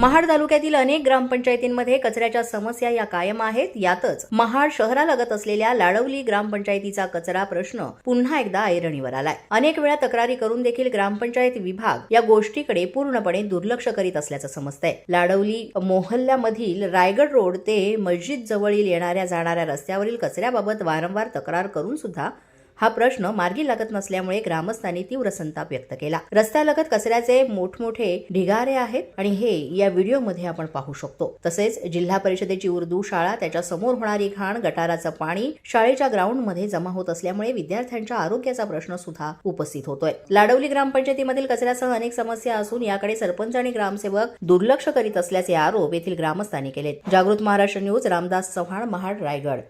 महाड तालुक्यातील अनेक ग्रामपंचायतींमध्ये कचऱ्याच्या समस्या या कायम आहेत. यातच महाड शहरालगत असलेल्या लाडवली ग्रामपंचायतीचा कचरा प्रश्न पुन्हा एकदा ऐरणीवर आलाय. अनेक वेळा तक्रारी करून देखील ग्रामपंचायत विभाग या गोष्टीकडे पूर्णपणे दुर्लक्ष करीत असल्याचं समजतंय. लाडवली मोहल्ल्यामधील रायगड रोड ते मस्जिद जवळील येणाऱ्या जाणाऱ्या रस्त्यावरील कचऱ्याबाबत वारंवार तक्रार करून सुद्धा हा प्रश्न मार्गी लागत नसल्यामुळे ग्रामस्थांनी तीव्र संताप व्यक्त केला. रस्त्यालगत कचऱ्याचे मोठमोठे ढिगारे आहेत आणि हे या व्हिडिओमध्ये आपण पाहू शकतो. तसेच जिल्हा परिषदेची उर्दू शाळा त्याच्यासमोर होणारी घाण गटाराचं पाणी शाळेच्या ग्राउंडमध्ये जमा होत असल्यामुळे विद्यार्थ्यांच्या आरोग्याचा प्रश्न सुद्धा उपस्थित होतोय. लाडवली ग्रामपंचायतीमधील कचऱ्यासह अनेक समस्या असून याकडे सरपंच आणि ग्रामसेवक दुर्लक्ष करीत असल्याचे आरोप येथील ग्रामस्थांनी केले जागृत महाराष्ट्र न्यूज रामदास चव्हाण महाड रायगड.